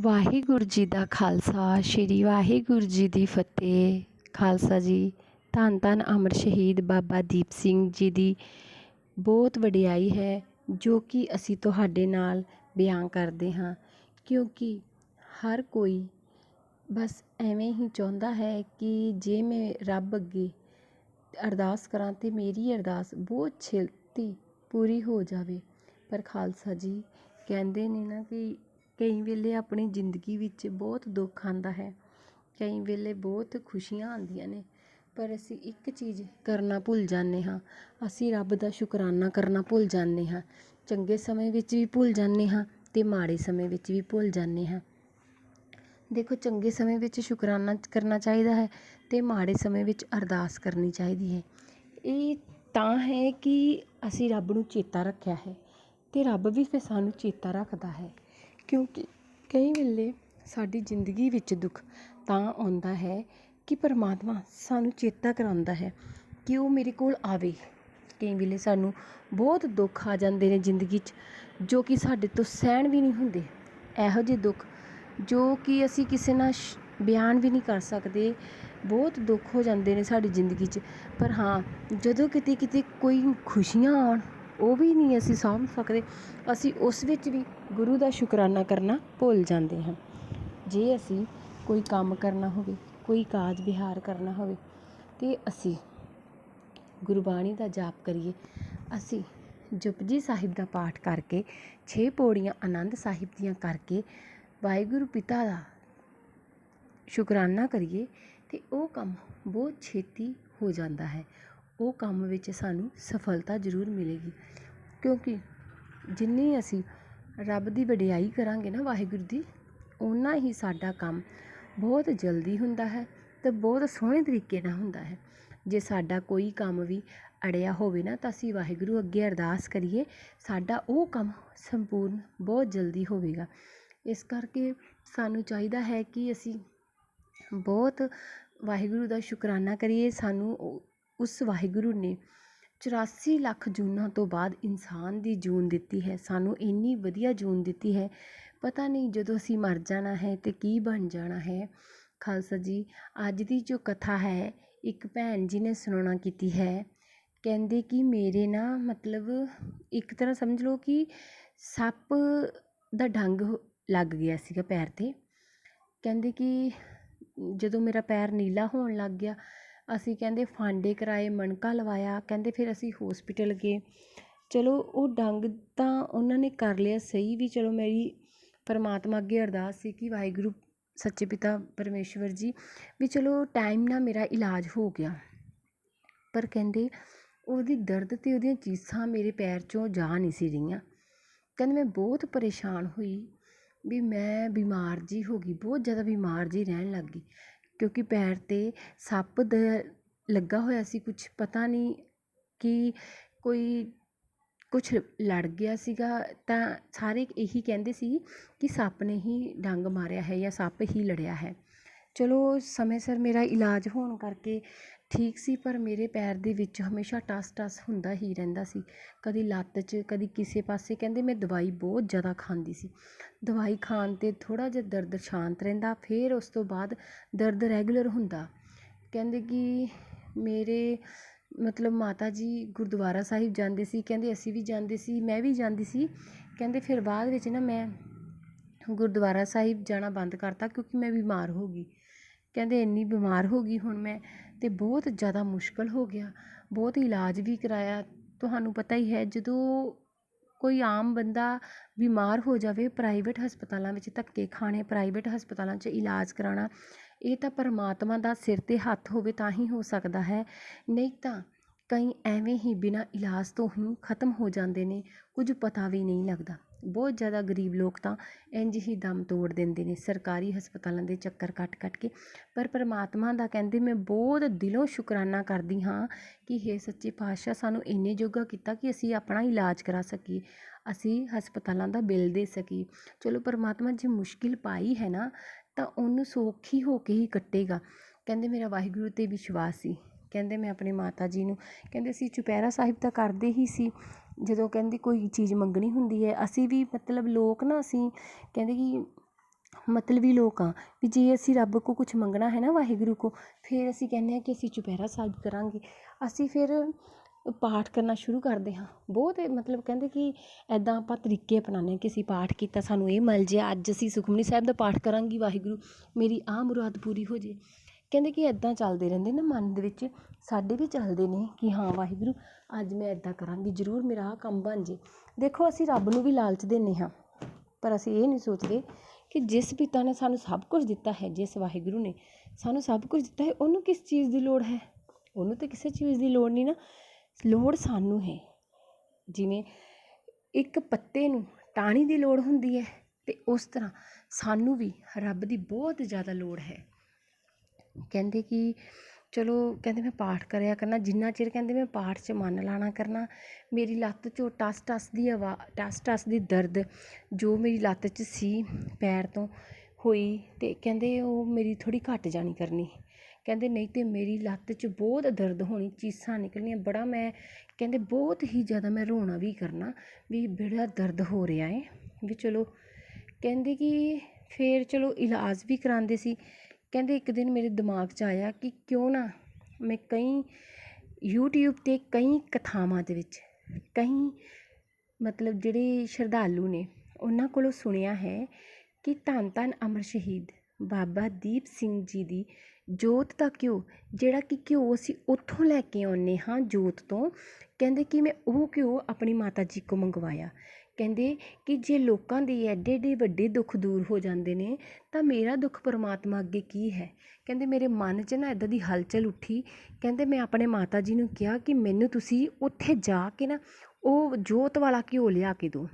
ਵਾਹਿਗੁਰੂ ਜੀ ਦਾ ਖਾਲਸਾ, ਸ਼੍ਰੀ ਵਾਹਿਗੁਰੂ ਜੀ ਦੀ ਫਤਿਹ। ਖਾਲਸਾ ਜੀ, ਧੰਨ ਧੰਨ ਅਮਰ ਸ਼ਹੀਦ ਬਾਬਾ ਦੀਪ ਸਿੰਘ ਜੀ ਦੀ ਬਹੁਤ ਵਡਿਆਈ ਹੈ, ਜੋ ਕਿ ਅਸੀਂ ਤੁਹਾਡੇ ਨਾਲ ਬਿਆਨ ਕਰਦੇ ਹਾਂ। ਕਿਉਂਕਿ ਹਰ ਕੋਈ ਬਸ ਐਵੇਂ ਹੀ ਚਾਹੁੰਦਾ ਹੈ ਕਿ ਜੇ ਮੈਂ ਰੱਬ ਅੱਗੇ ਅਰਦਾਸ ਕਰਾਂ ਤੇ ਮੇਰੀ ਅਰਦਾਸ ਬਹੁਤ ਛੇਤੀ ਪੂਰੀ ਹੋ ਜਾਵੇ। ਪਰ ਖਾਲਸਾ ਜੀ ਕਹਿੰਦੇ ਨੇ ਨਾ ਕਿ ਕਈ ਵੇਲੇ ਆਪਣੀ ਜ਼ਿੰਦਗੀ ਵਿੱਚ ਬਹੁਤ ਦੁੱਖ ਆਉਂਦਾ ਹੈ, ਕਈ ਵੇਲੇ ਬਹੁਤ ਖੁਸ਼ੀਆਂ ਆਉਂਦੀਆਂ ਨੇ, ਪਰ ਅਸੀਂ ਇੱਕ ਚੀਜ਼ ਕਰਨਾ ਭੁੱਲ ਜਾਂਦੇ ਹਾਂ, ਅਸੀਂ ਰੱਬ ਦਾ ਸ਼ੁਕਰਾਨਾ ਕਰਨਾ ਭੁੱਲ ਜਾਂਦੇ ਹਾਂ, ਚੰਗੇ ਸਮੇਂ ਵਿੱਚ ਵੀ ਭੁੱਲ ਜਾਂਦੇ ਹਾਂ ਅਤੇ ਮਾੜੇ ਸਮੇਂ ਵਿੱਚ ਵੀ ਭੁੱਲ ਜਾਂਦੇ ਹਾਂ। ਦੇਖੋ, ਚੰਗੇ ਸਮੇਂ ਵਿੱਚ ਸ਼ੁਕਰਾਨਾ ਕਰਨਾ ਚਾਹੀਦਾ ਹੈ ਅਤੇ ਮਾੜੇ ਸਮੇਂ ਵਿੱਚ ਅਰਦਾਸ ਕਰਨੀ ਚਾਹੀਦੀ ਹੈ। ਇਹ ਤਾਂ ਹੈ ਕਿ ਅਸੀਂ ਰੱਬ ਨੂੰ ਚੇਤਾ ਰੱਖਿਆ ਹੈ ਅਤੇ ਰੱਬ ਵੀ ਫਿਰ ਸਾਨੂੰ ਚੇਤਾ ਰੱਖਦਾ ਹੈ। ਕਿਉਂਕਿ ਕਈ ਵੇਲੇ ਸਾਡੀ ਜ਼ਿੰਦਗੀ ਵਿੱਚ ਦੁੱਖ ਤਾਂ ਆਉਂਦਾ ਹੈ ਕਿ ਪਰਮਾਤਮਾ ਸਾਨੂੰ ਚੇਤਾ ਕਰਾਉਂਦਾ ਹੈ ਕਿ ਉਹ ਮੇਰੇ ਕੋਲ ਆਵੇ। ਕਈ ਵੇਲੇ ਸਾਨੂੰ ਬਹੁਤ ਦੁੱਖ ਆ ਜਾਂਦੇ ਨੇ ਜ਼ਿੰਦਗੀ 'ਚ, ਜੋ ਕਿ ਸਾਡੇ ਤੋਂ ਸਹਿਣ ਵੀ ਨਹੀਂ ਹੁੰਦੇ। ਇਹੋ ਜਿਹੇ ਦੁੱਖ ਜੋ ਕਿ ਅਸੀਂ ਕਿਸੇ ਨਾਲ ਸ਼ ਬਿਆਨ ਵੀ ਨਹੀਂ ਕਰ ਸਕਦੇ, ਬਹੁਤ ਦੁੱਖ ਹੋ ਜਾਂਦੇ ਨੇ ਸਾਡੀ ਜ਼ਿੰਦਗੀ 'ਚ। ਪਰ ਹਾਂ, ਜਦੋਂ ਕਿਤੇ ਕਿਤੇ ਕੋਈ ਖੁਸ਼ੀਆਂ ਆਉਣ ਉਹ ਵੀ ਨਹੀਂ ਅਸੀਂ ਸਾਂਭ ਸਕਦੇ। ਅਸੀਂ ਉਸ ਵਿੱਚ ਵੀ ਗੁਰੂ ਦਾ ਸ਼ੁਕਰਾਨਾ ਕਰਨਾ ਭੁੱਲ ਜਾਂਦੇ ਹਾਂ। ਜੇ ਅਸੀਂ ਕੋਈ ਕੰਮ ਕਰਨਾ ਹੋਵੇ, ਕੋਈ ਕਾਜ ਵਿਹਾਰ ਕਰਨਾ ਹੋਵੇ, ਤੇ ਅਸੀਂ ਗੁਰਬਾਣੀ ਦਾ ਜਾਪ ਕਰੀਏ। ਅਸੀਂ ਜਪਜੀ ਸਾਹਿਬ ਦਾ ਪਾਠ ਕਰਕੇ, ਛੇ ਪੌੜੀਆਂ ਆਨੰਦ ਸਾਹਿਬ ਦੀਆਂ ਕਰਕੇ ਵਾਹਿਗੁਰੂ ਪਿਤਾ ਦਾ ਸ਼ੁਕਰਾਨਾ ਕਰੀਏ ਤੇ ਉਹ ਕੰਮ ਬਹੁਤ ਛੇਤੀ ਹੋ ਜਾਂਦਾ ਹੈ। ਉਹ ਕੰਮ ਵਿੱਚ ਸਾਨੂੰ ਸਫਲਤਾ ਜ਼ਰੂਰ ਮਿਲੇਗੀ। ਕਿਉਂਕਿ ਜਿੰਨੀ ਅਸੀਂ ਰੱਬ ਦੀ ਵਡਿਆਈ ਕਰਾਂਗੇ ਨਾ ਵਾਹਿਗੁਰੂ ਦੀ, ਓਨਾ ਹੀ ਸਾਡਾ ਕੰਮ ਬਹੁਤ ਜਲਦੀ ਹੁੰਦਾ ਹੈ ਅਤੇ ਬਹੁਤ ਸੋਹਣੇ ਤਰੀਕੇ ਨਾਲ ਹੁੰਦਾ ਹੈ। ਜੇ ਸਾਡਾ ਕੋਈ ਕੰਮ ਵੀ ਅੜਿਆ ਹੋਵੇ ਨਾ ਤਾਂ ਅਸੀਂ ਵਾਹਿਗੁਰੂ ਅੱਗੇ ਅਰਦਾਸ ਕਰੀਏ, ਸਾਡਾ ਉਹ ਕੰਮ ਸੰਪੂਰਨ ਬਹੁਤ ਜਲਦੀ ਹੋਵੇਗਾ। ਇਸ ਕਰਕੇ ਸਾਨੂੰ ਚਾਹੀਦਾ ਹੈ ਕਿ ਅਸੀਂ ਬਹੁਤ ਵਾਹਿਗੁਰੂ ਦਾ ਸ਼ੁਕਰਾਨਾ ਕਰੀਏ, ਸਾਨੂੰ ਉਸ ਵਾਹਿਗੁਰੂ ਨੇ ਚੁਰਾਸੀ ਲੱਖ ਜੂਨਾਂ ਤੋਂ ਬਾਅਦ ਇਨਸਾਨ ਦੀ ਜੂਨ ਦਿੱਤੀ ਹੈ, ਸਾਨੂੰ ਇੰਨੀ ਵਧੀਆ ਜੂਨ ਦਿੱਤੀ ਹੈ। ਪਤਾ ਨਹੀਂ ਜਦੋਂ ਅਸੀਂ ਮਰ ਜਾਣਾ ਹੈ ਤੇ ਕੀ ਬਣ ਜਾਣਾ ਹੈ। ਖਾਲਸਾ ਜੀ, ਅੱਜ ਦੀ ਜੋ ਕਥਾ ਹੈ, ਇੱਕ ਭੈਣ ਜੀ ਨੇ ਸੁਣਾਉਣਾ ਕੀਤੀ ਹੈ। ਕਹਿੰਦੇ ਕਿ ਮੇਰੇ ਨਾ ਮਤਲਬ ਇੱਕ ਤਰ੍ਹਾਂ ਸਮਝ ਲਓ ਕਿ ਸੱਪ ਦਾ ਡੰਗ ਲੱਗ ਗਿਆ ਸੀਗਾ ਪੈਰ 'ਤੇ। ਕਹਿੰਦੇ ਕਿ ਜਦੋਂ ਮੇਰਾ ਪੈਰ ਨੀਲਾ ਹੋਣ ਲੱਗ ਗਿਆ ਅਸੀਂ ਕਹਿੰਦੇ ਫਾਂਡੇ ਕਰਵਾਏ ਮਣਕਾ ਲਵਾਇਆ, ਕਹਿੰਦੇ ਫਿਰ ਅਸੀਂ ਹੋਸਪਿਟਲ ਗਏ। ਚਲੋ ਉਹ ਡੰਗ ਤਾਂ ਉਹਨਾਂ ਨੇ ਕਰ ਲਿਆ ਸਹੀ ਵੀ, ਚਲੋ ਮੇਰੀ ਪਰਮਾਤਮਾ ਅੱਗੇ ਅਰਦਾਸ ਸੀ ਕਿ ਵਾਹਿਗੁਰੂ, ਸੱਚੇ ਪਿਤਾ ਪਰਮੇਸ਼ਵਰ ਜੀ, ਵੀ ਚਲੋ ਟਾਈਮ ਨਾਲ ਮੇਰਾ ਇਲਾਜ ਹੋ ਗਿਆ। ਪਰ ਕਹਿੰਦੇ ਉਹਦੀ ਦਰਦ ਅਤੇ ਉਹਦੀਆਂ ਚੀਸਾਂ ਮੇਰੇ ਪੈਰ 'ਚੋਂ ਜਾ ਨਹੀਂ ਸੀ ਰਹੀਆਂ। ਕਹਿੰਦੇ ਮੈਂ ਬਹੁਤ ਪਰੇਸ਼ਾਨ ਹੋਈ ਵੀ ਮੈਂ ਬਿਮਾਰ ਜੀ ਹੋ ਗਈ, ਬਹੁਤ ਜ਼ਿਆਦਾ ਬਿਮਾਰ ਜੀ ਰਹਿਣ ਲੱਗ ਗਈ। ਕਿਉਂਕਿ ਪੈਰ 'ਤੇ ਸੱਪ ਦਾ ਲੱਗਾ ਹੋਇਆ ਸੀ ਕੁਛ, ਪਤਾ ਨਹੀਂ ਕਿ ਕੋਈ ਕੁਛ ਲੜ ਗਿਆ ਸੀਗਾ। ਤਾਂ ਸਾਰੇ ਇਹੀ ਕਹਿੰਦੇ ਸੀ ਕਿ ਸੱਪ ਨੇ ਹੀ ਡੰਗ ਮਾਰਿਆ ਹੈ ਜਾਂ ਸੱਪ ਹੀ ਲੜਿਆ ਹੈ। ਚਲੋ ਸਮੇਂ ਸਿਰ ਮੇਰਾ ਇਲਾਜ ਹੋਣ ਕਰਕੇ ਠੀਕ ਸੀ, ਪਰ ਮੇਰੇ ਪੈਰ ਦੇ ਵਿੱਚ ਹਮੇਸ਼ਾ ਟਸ ਟਸ ਹੁੰਦਾ ਹੀ ਰਹਿੰਦਾ ਸੀ। ਕਦੀ ਲੱਤ 'ਚ, ਕਦੀ ਕਿਸੇ ਪਾਸੇ। ਕਹਿੰਦੇ ਮੈਂ ਦਵਾਈ ਬਹੁਤ ਜ਼ਿਆਦਾ ਖਾਂਦੀ ਸੀ। ਦਵਾਈ ਖਾਣ 'ਤੇ ਥੋੜ੍ਹਾ ਜਿਹਾ ਦਰਦ ਸ਼ਾਂਤ ਰਹਿੰਦਾ, ਫਿਰ ਉਸ ਤੋਂ ਬਾਅਦ ਦਰਦ ਰੈਗੂਲਰ ਹੁੰਦਾ। ਕਹਿੰਦੇ ਕਿ ਮੇਰੇ ਮਤਲਬ ਮਾਤਾ ਜੀ ਗੁਰਦੁਆਰਾ ਸਾਹਿਬ ਜਾਂਦੇ ਸੀ। ਕਹਿੰਦੇ ਅਸੀਂ ਵੀ ਜਾਂਦੇ ਸੀ, ਮੈਂ ਵੀ ਜਾਂਦੀ ਸੀ। ਕਹਿੰਦੇ ਫਿਰ ਬਾਅਦ ਵਿੱਚ ਨਾ ਮੈਂ ਗੁਰਦੁਆਰਾ ਸਾਹਿਬ ਜਾਣਾ ਬੰਦ ਕਰਤਾ ਕਿਉਂਕਿ ਮੈਂ ਬਿਮਾਰ ਹੋ ਗਈ। ਕਹਿੰਦੇ ਇੰਨੀ ਬਿਮਾਰ ਹੋ ਗਈ, ਹੁਣ ਮੈਂ ਤੇ ਬਹੁਤ ਜ਼ਿਆਦਾ ਮੁਸ਼ਕਲ ਹੋ ਗਿਆ। ਬਹੁਤ ਇਲਾਜ ਵੀ ਕਰਾਇਆ। ਤੁਹਾਨੂੰ ਪਤਾ ਹੀ ਹੈ, ਜਦੋਂ ਕੋਈ ਆਮ ਬੰਦਾ ਬਿਮਾਰ ਹੋ ਜਾਵੇ ਪ੍ਰਾਈਵੇਟ ਹਸਪਤਾਲਾਂ ਵਿੱਚ ਧੱਕੇ ਖਾਣੇ ਪ੍ਰਾਈਵੇਟ ਹਸਪਤਾਲਾਂ 'ਚ ਇਲਾਜ ਕਰਾਉਣਾ, ਇਹ ਤਾਂ ਪਰਮਾਤਮਾ ਦਾ ਸਿਰ 'ਤੇ ਹੱਥ ਹੋਵੇ ਤਾਂ ਹੀ ਹੋ ਸਕਦਾ ਹੈ। ਨਹੀਂ ਤਾਂ ਕਈ ਐਵੇਂ ਹੀ ਬਿਨਾਂ ਇਲਾਜ ਤੋਂ ਹੀ ਖਤਮ ਹੋ ਜਾਂਦੇ ਨੇ। ਕੁਝ ਪਤਾ ਵੀ ਨਹੀਂ ਲੱਗਦਾ। ਬਹੁਤ ਜ਼ਿਆਦਾ ਗਰੀਬ ਲੋਕ ਤਾਂ ਇੰਝ ਹੀ ਦਮ ਤੋੜ ਦਿੰਦੇ ਨੇ, ਸਰਕਾਰੀ ਹਸਪਤਾਲਾਂ ਦੇ ਚੱਕਰ ਕੱਟ ਕੱਟ ਕੇ। ਪਰ ਪਰਮਾਤਮਾ ਦਾ ਕਹਿੰਦੇ, ਮੈਂ ਬਹੁਤ ਦਿਲੋਂ ਸ਼ੁਕਰਾਨਾ ਕਰਦੀ ਹਾਂ ਕਿ ਹੇ ਸੱਚੇ ਪਾਤਸ਼ਾਹ, ਸਾਨੂੰ ਇੰਨੇ ਜੋਗਾ ਕੀਤਾ ਕਿ ਅਸੀਂ ਆਪਣਾ ਇਲਾਜ ਕਰਾ ਸਕੀਏ, ਅਸੀਂ ਹਸਪਤਾਲਾਂ ਦਾ ਬਿੱਲ ਦੇ ਸਕੀਏ। ਚਲੋ ਪਰਮਾਤਮਾ ਜੇ ਮੁਸ਼ਕਿਲ ਪਾਈ ਹੈ ਨਾ, ਤਾਂ ਉਹਨੂੰ ਸੌਖੀ ਹੋ ਕੇ ਹੀ ਕੱਟੇਗਾ। ਕਹਿੰਦੇ, ਮੇਰਾ ਵਾਹਿਗੁਰੂ 'ਤੇ ਵਿਸ਼ਵਾਸ ਸੀ। ਕਹਿੰਦੇ, ਮੈਂ ਆਪਣੇ ਮਾਤਾ ਜੀ ਨੂੰ, ਕਹਿੰਦੇ, ਅਸੀਂ ਚੁਪਹਿਰਾ ਸਾਹਿਬ ਤਾਂ ਕਰਦੇ ਹੀ ਸੀ ਜਦੋਂ ਕਹਿੰਦੇ ਕੋਈ ਚੀਜ਼ ਮੰਗਣੀ ਹੁੰਦੀ ਹੈ, ਅਸੀਂ ਵੀ ਮਤਲਬ ਲੋਕ ਨਾ ਅਸੀਂ ਕਹਿੰਦੇ ਕਿ ਮਤਲਬੀ ਲੋਕ ਹਾਂ ਵੀ ਜੇ ਅਸੀਂ ਰੱਬ ਕੋਲ ਕੁਛ ਮੰਗਣਾ ਹੈ ਨਾ ਵਾਹਿਗੁਰੂ ਕੋਲ ਫਿਰ ਅਸੀਂ ਕਹਿੰਦੇ ਹਾਂ ਕਿ ਅਸੀਂ ਚੁਪਹਿਰਾ ਸਾਹਿਬ ਕਰਾਂਗੇ। ਅਸੀਂ ਫਿਰ ਪਾਠ ਕਰਨਾ ਸ਼ੁਰੂ ਕਰਦੇ ਹਾਂ। ਬਹੁਤ ਮਤਲਬ ਕਹਿੰਦੇ ਕਿ ਇੱਦਾਂ ਆਪਾਂ ਤਰੀਕੇ ਅਪਣਾਉਂਦੇ ਹਾਂ ਕਿ ਅਸੀਂ ਪਾਠ ਕੀਤਾ, ਸਾਨੂੰ ਇਹ ਮਿਲ ਜੇ, ਅੱਜ ਅਸੀਂ ਸੁਖਮਨੀ ਸਾਹਿਬ ਦਾ ਪਾਠ ਕਰਾਂਗੀ ਵਾਹਿਗੁਰੂ, ਮੇਰੀ ਆਹ ਮੁਰਾਦ ਪੂਰੀ ਹੋ ਜੇ। ਕਹਿੰਦੇ ਕਿ ਇੱਦਾਂ ਚੱਲਦੇ ਰਹਿੰਦੇ ਨਾ, ਮਨ ਦੇ ਵਿੱਚ ਸਾਡੇ ਵੀ ਚੱਲਦੇ ਨੇ ਕਿ ਹਾਂ ਵਾਹਿਗੁਰੂ, ਅੱਜ ਮੈਂ ਇੱਦਾਂ ਕਰਾਂਗੀ, ਜ਼ਰੂਰ ਮੇਰਾ ਆਹ ਕੰਮ ਬਣ ਜੇ। ਦੇਖੋ, ਅਸੀਂ ਰੱਬ ਨੂੰ ਵੀ ਲਾਲਚ ਦਿੰਦੇ ਹਾਂ, ਪਰ ਅਸੀਂ ਇਹ ਨਹੀਂ ਸੋਚਦੇ ਕਿ ਜਿਸ ਪਿਤਾ ਨੇ ਸਾਨੂੰ ਸਭ ਕੁਝ ਦਿੱਤਾ ਹੈ, ਜਿਸ ਵਾਹਿਗੁਰੂ ਨੇ ਸਾਨੂੰ ਸਭ ਕੁਝ ਦਿੱਤਾ ਹੈ, ਉਹਨੂੰ ਕਿਸ ਚੀਜ਼ ਦੀ ਲੋੜ ਹੈ? ਉਹਨੂੰ ਤਾਂ ਕਿਸੇ ਚੀਜ਼ ਦੀ ਲੋੜ ਨਹੀਂ ਨਾ। ਲੋੜ ਸਾਨੂੰ ਹੈ। ਜਿਵੇਂ ਇੱਕ ਪੱਤੇ ਨੂੰ ਟਾਹਣੀ ਦੀ ਲੋੜ ਹੁੰਦੀ ਹੈ ਅਤੇ ਉਸ ਤਰ੍ਹਾਂ ਸਾਨੂੰ ਵੀ ਰੱਬ ਦੀ ਬਹੁਤ ਜ਼ਿਆਦਾ ਲੋੜ ਹੈ। ਕਹਿੰਦੇ ਕਿ ਚਲੋ ਕਹਿੰਦੇ ਮੈਂ ਪਾਠ ਕਰਿਆ ਕਰਨਾ, ਜਿੰਨਾ ਚਿਰ ਕਹਿੰਦੇ ਮੈਂ ਪਾਠ 'ਚ ਮਨ ਲਾਣਾ ਕਰਨਾ, ਮੇਰੀ ਲੱਤ 'ਚੋਂ ਟਸ ਟਸ ਦੀ ਆਵਾ ਟਸ ਟਸ ਦੀ ਦਰਦ ਜੋ ਮੇਰੀ ਲੱਤ 'ਚ ਸੀ ਪੈਰ ਤੋਂ ਹੋਈ ਅਤੇ ਕਹਿੰਦੇ ਉਹ ਮੇਰੀ ਥੋੜ੍ਹੀ ਘੱਟ ਜਾਣੀ ਕਰਨੀ। ਕਹਿੰਦੇ ਨਹੀਂ ਤਾਂ ਮੇਰੀ ਲੱਤ 'ਚ ਬਹੁਤ ਦਰਦ ਹੋਣੀ, ਚੀਸਾਂ ਨਿਕਲਣੀਆਂ, ਬੜਾ ਮੈਂ ਕਹਿੰਦੇ ਬਹੁਤ ਹੀ ਜ਼ਿਆਦਾ ਮੈਂ ਰੋਣਾ ਵੀ ਕਰਨਾ, ਵੀ ਬੜਾ ਦਰਦ ਹੋ ਰਿਹਾ ਹੈ ਵੀ ਚਲੋ ਕਹਿੰਦੇ ਕਿ ਫਿਰ ਚਲੋ ਇਲਾਜ ਵੀ ਕਰਾਉਂਦੇ ਸੀ। ਕਹਿੰਦੇ ਇੱਕ ਦਿਨ ਮੇਰੇ ਦਿਮਾਗ 'ਚ ਆਇਆ ਕਿ ਕਿਉਂ ਨਾ ਮੈਂ ਕਈ ਯੂਟਿਊਬ 'ਤੇ ਕਈ ਕਥਾਵਾਂ ਦੇ ਵਿੱਚ ਕਈ ਮਤਲਬ ਜਿਹੜੇ ਸ਼ਰਧਾਲੂ ਨੇ ਉਹਨਾਂ ਕੋਲੋਂ ਸੁਣਿਆ ਹੈ ਕਿ ਧੰਨ ਧੰਨ ਅਮਰ ਸ਼ਹੀਦ ਬਾਬਾ ਦੀਪ ਸਿੰਘ ਜੀ ਦੀ ਜੋਤ ਦਾ ਘਿਓ, ਜਿਹੜਾ ਕਿ ਘਿਓ ਅਸੀਂ ਉੱਥੋਂ ਲੈ ਕੇ ਆਉਂਦੇ ਹਾਂ ਜੋਤ ਤੋਂ, ਕਹਿੰਦੇ ਕਿ ਮੈਂ ਉਹ ਘਿਓ ਆਪਣੀ ਮਾਤਾ ਜੀ ਕੋ ਮੰਗਵਾਇਆ। ਕਹਿੰਦੇ ਕਿ ਜੇ ਲੋਕਾਂ ਦੇ ਐਡੇ ਐਡੇ ਵੱਡੇ ਦੁੱਖ ਦੂਰ ਹੋ ਜਾਂਦੇ ਨੇ, ਤਾਂ ਮੇਰਾ ਦੁੱਖ ਪਰਮਾਤਮਾ ਅੱਗੇ ਕੀ ਹੈ? ਕਹਿੰਦੇ, ਮੇਰੇ ਮਨ 'ਚ ਨਾ ਇੱਦਾਂ ਦੀ ਹਲਚਲ ਉੱਠੀ। ਕਹਿੰਦੇ, ਮੈਂ ਆਪਣੇ ਮਾਤਾ ਜੀ ਨੂੰ ਕਿਹਾ ਕਿ ਮੈਨੂੰ ਤੁਸੀਂ ਉੱਥੇ ਜਾ ਕੇ ਨਾ ਉਹ ਜੋਤ ਵਾਲਾ ਘਿਓ ਲਿਆ ਕੇ ਦਿਓ।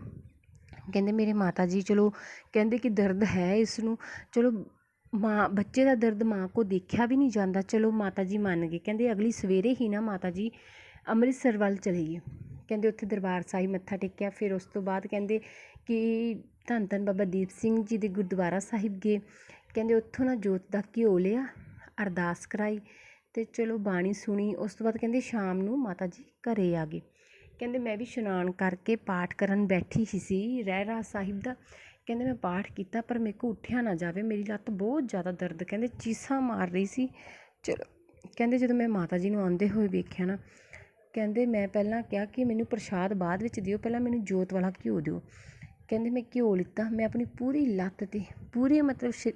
ਕਹਿੰਦੇ, ਮੇਰੇ ਮਾਤਾ ਜੀ, ਚਲੋ, ਕਹਿੰਦੇ ਕਿ ਦਰਦ ਹੈ ਇਸ ਨੂੰ। ਚਲੋ, ਮਾਂ, ਬੱਚੇ ਦਾ ਦਰਦ ਮਾਂ ਕੋ ਦੇਖਿਆ ਵੀ ਨਹੀਂ ਜਾਂਦਾ। ਚਲੋ, ਮਾਤਾ ਜੀ ਮੰਨ ਗਏ। ਕਹਿੰਦੇ, ਅਗਲੀ ਸਵੇਰੇ ਹੀ ਨਾ ਮਾਤਾ ਜੀ ਅੰਮ੍ਰਿਤਸਰ ਵੱਲ ਚਲੇ ਗਏ। ਕਹਿੰਦੇ ਉੱਥੇ ਦਰਬਾਰ ਸਾਹਿਬ ਮੱਥਾ ਟੇਕਿਆ, ਫਿਰ ਉਸ ਤੋਂ ਬਾਅਦ ਕਹਿੰਦੇ ਕਿ ਧੰਨ ਧੰਨ ਬਾਬਾ ਦੀਪ ਸਿੰਘ ਜੀ ਦੇ ਗੁਰਦੁਆਰਾ ਸਾਹਿਬ ਗਏ। ਕਹਿੰਦੇ ਉੱਥੋਂ ਨਾ ਜੋਤ ਦਾ ਘਿਓ ਲਿਆ, ਅਰਦਾਸ ਕਰਾਈ ਅਤੇ ਚਲੋ ਬਾਣੀ ਸੁਣੀ। ਉਸ ਤੋਂ ਬਾਅਦ ਕਹਿੰਦੇ ਸ਼ਾਮ ਨੂੰ ਮਾਤਾ ਜੀ ਘਰ ਆ ਗਏ। ਕਹਿੰਦੇ ਮੈਂ ਵੀ ਇਸ਼ਨਾਨ ਕਰਕੇ ਪਾਠ ਕਰਨ ਬੈਠੀ ਹੀ ਸੀ ਰਹਿਰਾਸ ਸਾਹਿਬ ਦਾ। ਕਹਿੰਦੇ ਮੈਂ ਪਾਠ ਕੀਤਾ ਪਰ ਮੇਰੇ ਕੋਲ ਉੱਠਿਆ ਨਾ ਜਾਵੇ, ਮੇਰੀ ਲੱਤ ਬਹੁਤ ਜ਼ਿਆਦਾ ਦਰਦ। ਕਹਿੰਦੇ ਚੀਸਾਂ ਮਾਰ ਰਹੀ ਸੀ। ਚਲੋ, ਕਹਿੰਦੇ ਜਦੋਂ ਮੈਂ ਮਾਤਾ ਜੀ ਨੂੰ ਆਉਂਦੇ ਹੋਏ ਵੇਖਿਆ ਨਾ ਕਹਿੰਦੇ ਮੈਂ ਪਹਿਲਾਂ ਕਿਹਾ ਕਿ ਮੈਨੂੰ ਪ੍ਰਸ਼ਾਦ ਬਾਅਦ ਵਿੱਚ ਦਿਓ, ਪਹਿਲਾਂ ਮੈਨੂੰ ਜੋਤ ਵਾਲਾ ਘਿਓ ਦਿਓ। ਕਹਿੰਦੇ ਮੈਂ ਘਿਓ ਲਿੱਤਾ, ਮੈਂ ਆਪਣੀ ਪੂਰੀ ਲੱਤ 'ਤੇ, ਪੂਰੇ ਮਤਲਬ ਸ਼,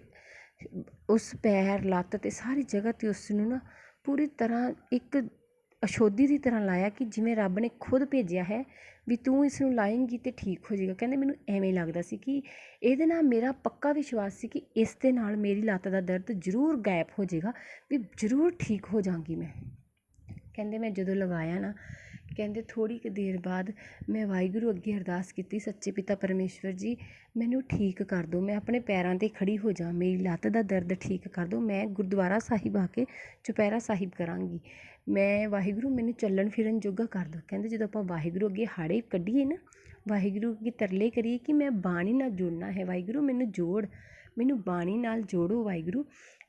ਉਸ ਪੈਰ, ਲੱਤ 'ਤੇ ਸਾਰੀ ਜਗ੍ਹਾ 'ਤੇ ਉਸ ਨੂੰ ਨਾ ਪੂਰੀ ਤਰ੍ਹਾਂ ਇੱਕ ਅਸ਼ੋਧੀ ਦੀ ਤਰ੍ਹਾਂ ਲਾਇਆ ਕਿ ਜਿਵੇਂ ਰੱਬ ਨੇ ਖੁਦ ਭੇਜਿਆ ਹੈ ਵੀ ਤੂੰ ਇਸ ਨੂੰ ਲਾਏਂਗੀ ਤੇ ਠੀਕ ਹੋ ਜਾਏਗਾ। ਕਹਿੰਦੇ ਮੈਨੂੰ ਐਵੇਂ ਲੱਗਦਾ ਸੀ ਕਿ ਇਹਦੇ ਨਾਲ ਮੇਰਾ ਪੱਕਾ ਵਿਸ਼ਵਾਸ ਸੀ ਕਿ ਇਸ ਦੇ ਨਾਲ ਮੇਰੀ ਲੱਤ ਦਾ ਦਰਦ ਜ਼ਰੂਰ ਗਾਇਬ ਹੋ ਜਾਏਗਾ, ਵੀ ਜ਼ਰੂਰ ਠੀਕ ਹੋ ਜਾਵਾਂਗੀ ਮੈਂ। ਕਹਿੰਦੇ ਮੈਂ ਜਦੋਂ ਲਗਾਇਆ ਨਾ, ਕਹਿੰਦੇ ਥੋੜ੍ਹੀ ਕੁ ਦੇਰ ਬਾਅਦ ਮੈਂ ਵਾਹਿਗੁਰੂ ਅੱਗੇ ਅਰਦਾਸ ਕੀਤੀ, ਸੱਚੇ ਪਿਤਾ ਪਰਮੇਸ਼ਵਰ ਜੀ, ਮੈਨੂੰ ਠੀਕ ਕਰ ਦਿਓ, ਮੈਂ ਆਪਣੇ ਪੈਰਾਂ 'ਤੇ ਖੜ੍ਹੀ ਹੋ ਜਾ, ਮੇਰੀ ਲੱਤ ਦਾ ਦਰਦ ਠੀਕ ਕਰ ਦਿਓ, ਮੈਂ ਗੁਰਦੁਆਰਾ ਸਾਹਿਬ ਆ ਕੇ ਚੁਪਹਿਰਾ ਸਾਹਿਬ ਕਰਾਂਗੀ। ਮੈਂ ਵਾਹਿਗੁਰੂ, ਮੈਨੂੰ ਚੱਲਣ ਫਿਰਨ ਜੋਗਾ ਕਰ ਦਿਓ। ਕਹਿੰਦੇ ਜਦੋਂ ਆਪਾਂ ਵਾਹਿਗੁਰੂ ਅੱਗੇ ਹਾੜੇ ਕੱਢੀਏ ਨਾ, ਵਾਹਿਗੁਰੂ ਅੱਗੇ ਤਰਲੇ ਕਰੀਏ ਕਿ ਮੈਂ ਬਾਣੀ ਨਾਲ ਜੁੜਨਾ ਹੈ, ਵਾਹਿਗੁਰੂ, ਮੈਨੂੰ ਜੋੜ, ਮੈਨੂੰ ਬਾਣੀ ਨਾਲ ਜੋੜੋ ਵਾਹਿਗੁਰੂ।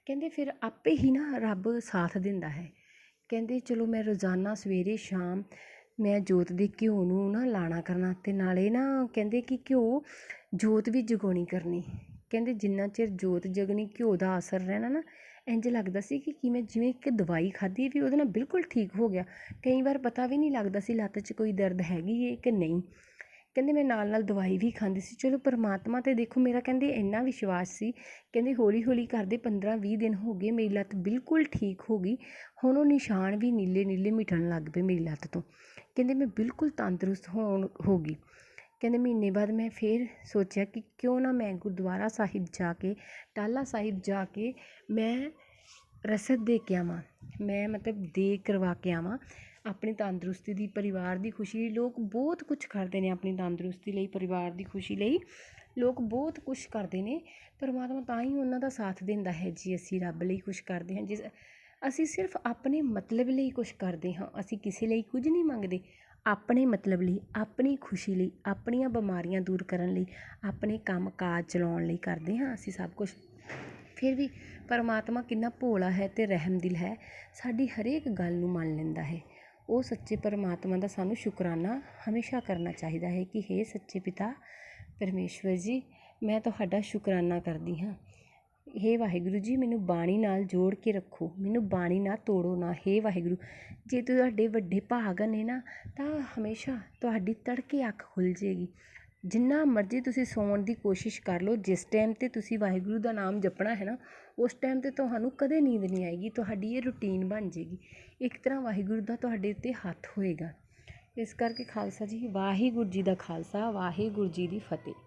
ਕਹਿੰਦੇ ਫਿਰ ਆਪੇ ਹੀ ਨਾ ਰੱਬ ਸਾਥ ਦਿੰਦਾ ਹੈ। ਕਹਿੰਦੇ, ਚਲੋ ਮੈਂ ਰੋਜ਼ਾਨਾ ਸਵੇਰੇ ਸ਼ਾਮ ਮੈਂ ਜੋਤ ਦੇ ਘਿਓ ਨੂੰ ਨਾ ਲਾਣਾ ਕਰਨਾ ਅਤੇ ਨਾਲੇ ਨਾ ਕਹਿੰਦੇ ਕਿ ਘਿਓ ਜੋਤ ਵੀ ਜਗਾਉਣੀ ਕਰਨੀ। ਕਹਿੰਦੇ, ਜਿੰਨਾ ਚਿਰ ਜੋਤ ਜਗਣੀ, ਘਿਓ ਦਾ ਅਸਰ ਰਹਿਣਾ ਨਾ, ਇੰਝ ਲੱਗਦਾ ਸੀ ਕਿ ਕਿਵੇਂ ਜਿਵੇਂ ਇੱਕ ਦਵਾਈ ਖਾਧੀ ਵੀ ਉਹਦੇ ਨਾਲ ਬਿਲਕੁਲ ਠੀਕ ਹੋ ਗਿਆ। ਕਈ ਵਾਰ ਪਤਾ ਵੀ ਨਹੀਂ ਲੱਗਦਾ ਸੀ ਲੱਤ 'ਚ ਕੋਈ ਦਰਦ ਹੈਗੀ ਹੈ ਕਿ ਨਹੀਂ। ਕਹਿੰਦੇ ਮੈਂ ਨਾਲ ਨਾਲ ਦਵਾਈ ਵੀ ਖਾਂਦੀ ਸੀ। ਚਲੋ ਪਰਮਾਤਮਾ 'ਤੇ ਦੇਖੋ ਮੇਰਾ ਕਹਿੰਦੇ ਇੰਨਾ ਵਿਸ਼ਵਾਸ ਸੀ, ਕਹਿੰਦੇ ਹੌਲੀ ਹੌਲੀ ਕਰਦੇ 15 20 ਦਿਨ ਹੋ ਗਏ ਮੇਰੀ ਲੱਤ ਬਿਲਕੁਲ ਠੀਕ ਹੋ ਗਈ, ਹੁਣ ਉਹ ਨਿਸ਼ਾਨ ਵੀ ਨੀਲੇ ਨੀਲੇ ਮਿਟਣ ਲੱਗ ਪਏ ਮੇਰੀ ਲੱਤ ਤੋਂ। ਕਹਿੰਦੇ ਮੈਂ ਬਿਲਕੁਲ ਤੰਦਰੁਸਤ ਹੋਣ ਹੋ ਗਈ। ਕਹਿੰਦੇ ਮਹੀਨੇ ਬਾਅਦ ਮੈਂ ਫਿਰ ਸੋਚਿਆ ਕਿ ਕਿਉਂ ਨਾ ਮੈਂ ਗੁਰਦੁਆਰਾ ਸਾਹਿਬ ਜਾ ਕੇ, ਟਾਲਾ ਸਾਹਿਬ ਜਾ ਕੇ ਮੈਂ ਰਸਦ ਦੇ ਕੇ ਆਵਾਂ, ਮੈਂ ਮਤਲਬ ਦੇ ਕਰਵਾ ਕੇ ਆਵਾਂ। ਆਪਣੀ ਤੰਦਰੁਸਤੀ ਦੀ, ਪਰਿਵਾਰ ਦੀ ਖੁਸ਼ੀ ਲਈ ਲੋਕ ਬਹੁਤ ਕੁਝ ਕਰਦੇ ਨੇ ਆਪਣੀ ਤੰਦਰੁਸਤੀ ਲਈ, ਪਰਿਵਾਰ ਦੀ ਖੁਸ਼ੀ ਲਈ। ਲੋਕ ਬਹੁਤ ਕੁਛ ਕਰਦੇ ਨੇ, ਪਰਮਾਤਮਾ ਤਾਂ ਹੀ ਉਹਨਾਂ ਦਾ ਸਾਥ ਦਿੰਦਾ ਹੈ ਜੇ। ਅਸੀਂ ਰੱਬ ਲਈ ਕੁਛ ਕਰਦੇ ਹਾਂ, ਜਿਸ ਅਸੀਂ ਸਿਰਫ ਆਪਣੇ ਮਤਲਬ ਲਈ ਕੁਛ ਕਰਦੇ ਹਾਂ, ਅਸੀਂ ਕਿਸੇ ਲਈ ਕੁਝ ਨਹੀਂ ਮੰਗਦੇ। ਆਪਣੇ ਮਤਲਬ ਲਈ, ਆਪਣੀ ਖੁਸ਼ੀ ਲਈ, ਆਪਣੀਆਂ ਬਿਮਾਰੀਆਂ ਦੂਰ ਕਰਨ ਲਈ, ਆਪਣੇ ਕੰਮ ਕਾਜ ਚਲਾਉਣ ਲਈ ਕਰਦੇ ਹਾਂ ਅਸੀਂ ਸਭ ਕੁਝ ਫਿਰ ਵੀ ਪਰਮਾਤਮਾ ਕਿੰਨਾ ਭੋਲਾ ਹੈ ਤੇ ਰਹਿਮਦਿਲ ਹੈ, ਸਾਡੀ ਹਰੇਕ ਗੱਲ ਨੂੰ ਮੰਨ ਲੈਂਦਾ ਹੈ। ਉਹ ਸੱਚੇ ਪਰਮਾਤਮਾ ਦਾ ਸਾਨੂੰ ਸ਼ੁਕਰਾਨਾ ਹਮੇਸ਼ਾ ਕਰਨਾ ਚਾਹੀਦਾ ਹੈ ਕਿ ਹੇ ਸੱਚੇ ਪਿਤਾ ਪਰਮੇਸ਼ਵਰ ਜੀ, ਮੈਂ ਤੁਹਾਡਾ ਸ਼ੁਕਰਾਨਾ ਕਰਦੀ ਹਾਂ। ਹੇ ਵਾਹਿਗੁਰੂ ਜੀ, ਮੈਨੂੰ ਬਾਣੀ ਨਾਲ ਜੋੜ ਕੇ ਰੱਖੋ। ਮੈਨੂੰ ਬਾਣੀ ਨਾਲ ਤੋੜੋ ਨਾ। ਹੇ ਵਾਹਿਗੁਰੂ, ਜੇ ਤੁਹਾਡੇ ਵੱਡੇ ਭਾਗ ਨੇ ਨਾ, ਤਾਂ ਹਮੇਸ਼ਾ ਤੁਹਾਡੀ ਤੜਕੇ ਅੱਖ ਖੁੱਲ੍ਹ ਜੇਗੀ ਜਿੰਨਾ ਮਰਜ਼ੀ ਤੁਸੀਂ ਸੌਣ ਦੀ ਕੋਸ਼ਿਸ਼ ਕਰ ਲਓ, ਜਿਸ ਟਾਈਮ 'ਤੇ ਤੁਸੀਂ ਵਾਹਿਗੁਰੂ ਦਾ ਨਾਮ ਜਪਣਾ ਹੈ ਨਾ, ਉਸ ਟਾਈਮ 'ਤੇ ਤੁਹਾਨੂੰ ਕਦੇ ਨੀਂਦ ਨਹੀਂ ਆਏਗੀ, ਤੁਹਾਡੀ ਇਹ ਰੂਟੀਨ ਬਣ ਜੇਗੀ ਇੱਕ ਤਰ੍ਹਾਂ ਵਾਹਿਗੁਰੂ ਦਾ ਤੁਹਾਡੇ ਉੱਤੇ ਹੱਥ ਹੋਏਗਾ। ਇਸ ਕਰਕੇ ਖਾਲਸਾ ਜੀ, ਵਾਹਿਗੁਰੂ ਜੀ ਦਾ ਖਾਲਸਾ, ਵਾਹਿਗੁਰੂ ਜੀ ਦੀ ਫਤਿਹ।